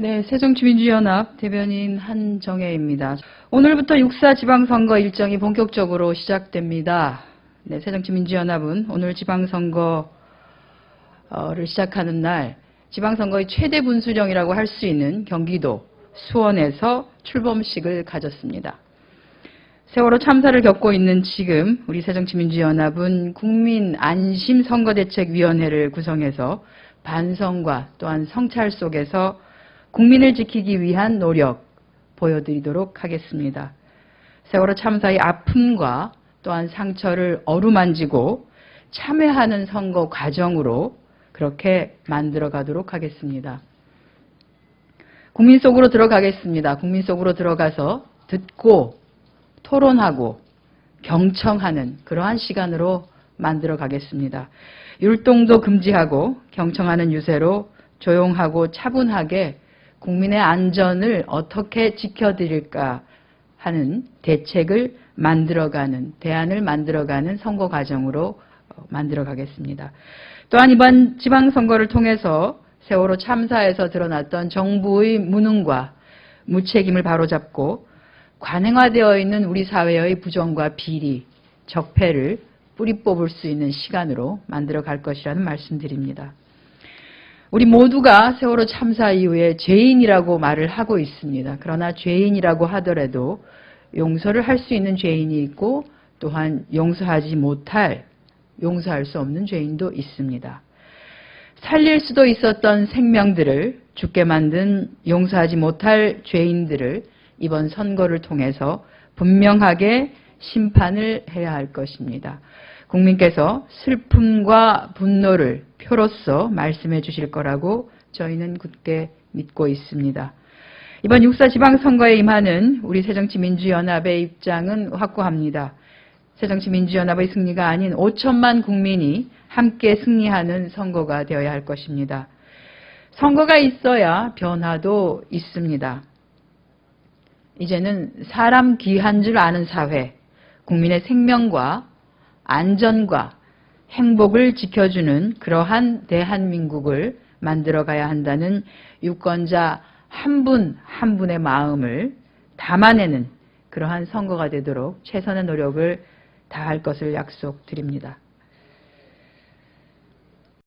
네, 새정치민주연합 대변인 한정혜입니다. 오늘부터 6사 지방선거 일정이 본격적으로 시작됩니다. 네, 새정치민주연합은 오늘 지방선거를 시작하는 날 지방선거의 최대 분수령이라고 할 수 있는 경기도 수원에서 출범식을 가졌습니다. 세월호 참사를 겪고 있는 지금 우리 새정치민주연합은 국민안심선거대책위원회를 구성해서 반성과 또한 성찰 속에서 국민을 지키기 위한 노력 보여드리도록 하겠습니다. 세월호 참사의 아픔과 또한 상처를 어루만지고 참여하는 선거 과정으로 그렇게 만들어 가도록 하겠습니다. 국민 속으로 들어가겠습니다. 국민 속으로 들어가서 듣고 토론하고 경청하는 그러한 시간으로 만들어 가겠습니다. 율동도 금지하고 경청하는 유세로 조용하고 차분하게 국민의 안전을 어떻게 지켜드릴까 하는 대책을 만들어가는, 대안을 만들어가는 선거 과정으로 만들어 가겠습니다. 또한 이번 지방선거를 통해서 세월호 참사에서 드러났던 정부의 무능과 무책임을 바로잡고 관행화되어 있는 우리 사회의 부정과 비리, 적폐를 뿌리 뽑을 수 있는 시간으로 만들어 갈 것이라는 말씀드립니다. 우리 모두가 세월호 참사 이후에 죄인이라고 말을 하고 있습니다. 그러나 죄인이라고 하더라도 용서를 할 수 있는 죄인이 있고 또한 용서하지 못할, 용서할 수 없는 죄인도 있습니다. 살릴 수도 있었던 생명들을 죽게 만든 용서하지 못할 죄인들을 이번 선거를 통해서 분명하게 심판을 해야 할 것입니다. 국민께서 슬픔과 분노를 표로서 말씀해 주실 거라고 저희는 굳게 믿고 있습니다. 이번 6사 지방선거에 임하는 우리 새정치민주연합의 입장은 확고합니다. 새정치민주연합의 승리가 아닌 5천만 국민이 함께 승리하는 선거가 되어야 할 것입니다. 선거가 있어야 변화도 있습니다. 이제는 사람 귀한 줄 아는 사회, 국민의 생명과 안전과 행복을 지켜주는 그러한 대한민국을 만들어 가야 한다는 유권자 한분한 분의 마음을 담아내는 그러한 선거가 되도록 최선의 노력을 다할 것을 약속드립니다.